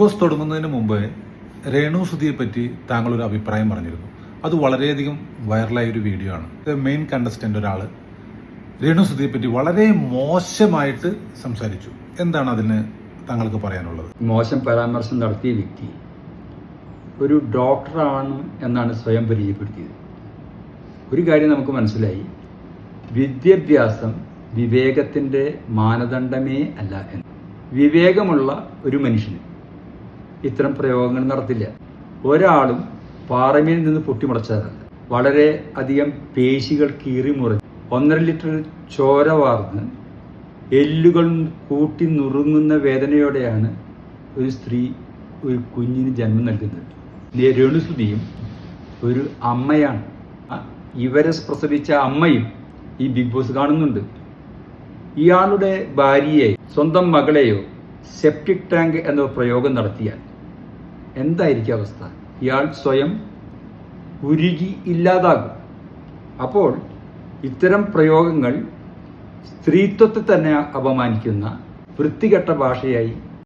Course തുടങ്ങുന്നതിന് മുമ്പ് രേണു സുധിയെ പറ്റി താങ്കൾ ഒരു അഭിപ്രായം പറഞ്ഞിരുന്നു. അത് വളരെയധികം വൈറലായ ഒരു വീഡിയോ ആണ് മെയിൻ കണ്ടസ്റ്റന്റ് ഒരാൾ രേണു സുധിയെ പറ്റി വളരെ മോശമായിട്ട് സംസാരിച്ചു. എന്താണ് അതിന് താങ്കൾക്ക് പറയാനുള്ളത്? മോശം പരാമർശം നടത്തിയ വ്യക്തി ഒരു ഡോക്ടറാണ് എന്നാണ് സ്വയം പരിചയപ്പെടുത്തിയത്. ഒരു കാര്യം നമുക്ക് മനസ്സിലായി. വിദ്യാഭ്യാസം വിവേകത്തിന്റെ മാനദണ്ഡമേ അല്ല എന്ന്. വിവേകമുള്ള ഒരു മനുഷ്യന് ഇത്തരം പ്രയോഗങ്ങൾ നടത്തില്ല. ഒരാളും പാറമേൽ നിന്ന് പൊട്ടിമുളച്ചതല്ല. വളരെ അധികം പേശികൾ കീറി മുറിഞ്ഞ് ഒന്നര ലിറ്റർ ചോര വാർന്ന് എല്ലുകൾ കൂട്ടി നുറുങ്ങുന്ന വേദനയോടെയാണ് ഒരു സ്ത്രീ ഒരു കുഞ്ഞിന് ജന്മം നൽകുന്നത്. രണുസുതിയും ഒരു അമ്മയാണ്. ഇവരെ പ്രസവിച്ച അമ്മയും ഈ ബിഗ് ബോസ് കാണുന്നുണ്ട്. ഇയാളുടെ ഭാര്യയെ സ്വന്തം മകളെയോ സെപ്റ്റിക് ടാങ്ക് എന്ന പ്രയോഗം നടത്തിയാൽ എന്തായിരിക്കും അവസ്ഥ? ഇയാൾ സ്വയം ഉരുകി ഇല്ലാതാകും. അപ്പോൾ ഇത്തരം പ്രയോഗങ്ങൾ സ്ത്രീത്വത്തെ തന്നെ അപമാനിക്കുന്ന വൃത്തികെട്ട ഭാഷയായി